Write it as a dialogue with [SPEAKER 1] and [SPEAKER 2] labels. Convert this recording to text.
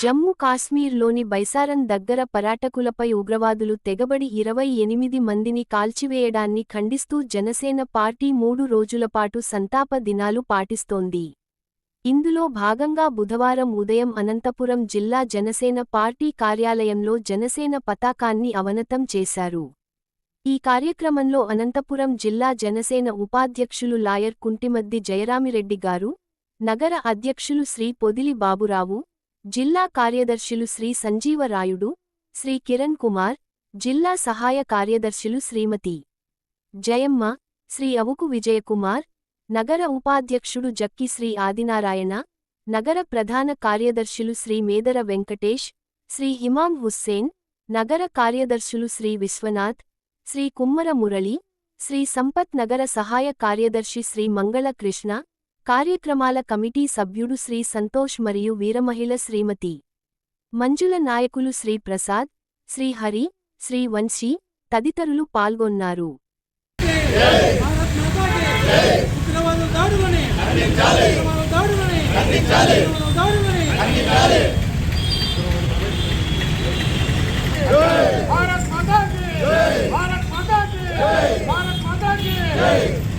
[SPEAKER 1] జమ్మూ కాశ్మీర్లోని బైసారన్ దగ్గర పరాటకులపై ఉగ్రవాదులు తెగబడి ఇరవై ఎనిమిది మందిని కాల్చివేయడాన్ని ఖండిస్తూ జనసేన పార్టీ మూడు రోజులపాటు సంతాప దినాలు పాటిస్తోంది. ఇందులో భాగంగా బుధవారం ఉదయం అనంతపురం జిల్లా జనసేన పార్టీ కార్యాలయంలో జనసేన పతాకాన్ని అవనతం చేశారు. ఈ కార్యక్రమంలో అనంతపురం జిల్లా జనసేన ఉపాధ్యక్షులు లాయర్ కుంటిమద్ది జయరామిరెడ్డి గారు నగర అధ్యక్షులు శ్రీ పొదిలి బాబురావు జిల్లా కార్యదర్శులు శ్రీ సంజీవరాయుడు శ్రీ కిరణ్ కుమార్ జిల్లా సహాయ కార్యదర్శులు శ్రీమతి జయమ్మ శ్రీ అవుకు విజయకుమార్ నగర ఉపాధ్యక్షుడు జక్కి శ్రీ ఆదినారాయణ నగర ప్రధాన కార్యదర్శులు శ్రీ మేదర వెంకటేష్ శ్రీ హిమాం హుస్సేన్ నగర కార్యదర్శులు శ్రీ విశ్వనాథ్ శ్రీ కుమ్మర మురళి శ్రీ సంపత్ నగర సహాయ కార్యదర్శి శ్రీ మంగళ కృష్ణ కార్యక్రమాల కమిటీ సభ్యుడు శ్రీ సంతోష్ మరియు వీరమహిళ శ్రీమతి మంజుల నాయకులు శ్రీ ప్రసాద్ శ్రీ హరి శ్రీ వంశీ తదితరులు పాల్గొన్నారు
[SPEAKER 2] Hey!